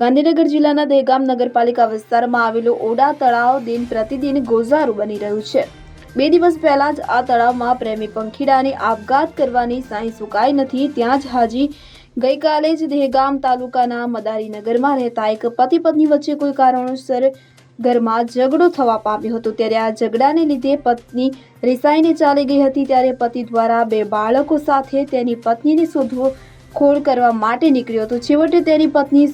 ગાંધીનગર જિલ્લાના દહેગામ નગરપાલિકા વિસ્તારમાં આવેલું ઓડા તળાવ દિન પ્રતિદિન ગોઝારું બની રહ્યું છે. બે દિવસ પહેલા જ આ તળાવમાં પ્રેમી પંખીડાને આપઘાત કરવાની સાંઈ સુકાઈ નથી, ત્યાં જ હાજી ગઈકાલે જ દહેગામ તાલુકાના મદારીનગરમાં રહેતા એક પતિ પત્ની વચ્ચે કોઈ કારણોસર ઘરમાં ઝઘડો થવા પામ્યો હતો. ત્યારે આ ઝઘડાને લીધે પત્ની રિસાઈને ચાલી ગઈ હતી, ત્યારે પતિ દ્વારા બે બાળકો સાથે તેની પત્નીને શોધવો ખોળ કરવા માટે નીકળ્યો હતો. છેવટે તેની પત્ની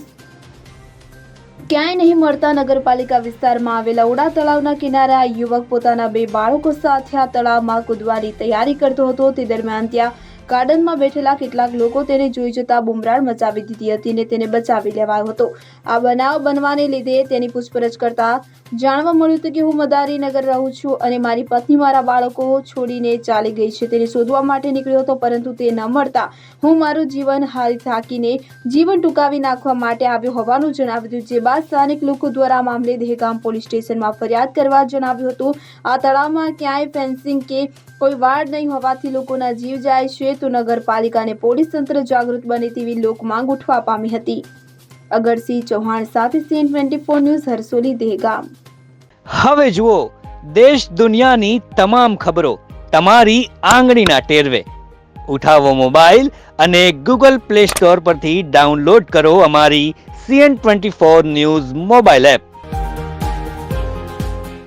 ક્યાંય નહીં મળતા નગરપાલિકા વિસ્તારમાં આવેલા ઉડા તળાવના કિનારે આ યુવક પોતાના બે બાળકો સાથે આ તળાવમાં કૂદવાની તૈયારી કરતો હતો. તે દરમિયાન ત્યાં ગાર્ડનમાં બેઠેલા કેટલાક લોકો તેને જોઈ જતા બુમરાણ મચાવી દીધી હતી અને તેને બચાવી લેવાયો હતો. આ બનાવ બનવાને લીધે તેની પૂછપરછ કરતા જાણવા મળ્યું હતું કે હું મદારીનગર રહું છું અને મારી પત્ની મારા બાળકો છોડીને ચાલી ગઈ છે. તેને શોધવા માટે નીકળ્યો હતો, પરંતુ તે ન મળતા હું મારું જીવન હારી થાકીને જીવન ટૂંકાવી નાખવા માટે આવ્યો હોવાનું જણાવ્યું હતું. જે બાદ સ્થાનિક લોકો દ્વારા મામલે દહેગામ પોલીસ સ્ટેશનમાં ફરિયાદ કરવા જણાવ્યું હતું. આ તળાવમાં ક્યાંય ફેન્સિંગ કે કોઈ વાડ નહીં હોવાથી લોકોના જીવ જાય છે. તો નગરપાલિકા અને પોલીસ તંત્ર જાગૃત બને તેવી લોક માંગ ઉઠવા પામી હતી. અગરસિંહ ચૌહાણ સાથે CN twenty four news Harsoli Dehgam. હવે જુઓ, દેશ દુનિયાની તમામ ખબરો તમારી આંગળીના ટેરવે. ઉઠાવો મોબાઈલ અને ગૂગલ પ્લે સ્ટોર પરથી ડાઉનલોડ કરો અમારી CN twenty four news mobile app.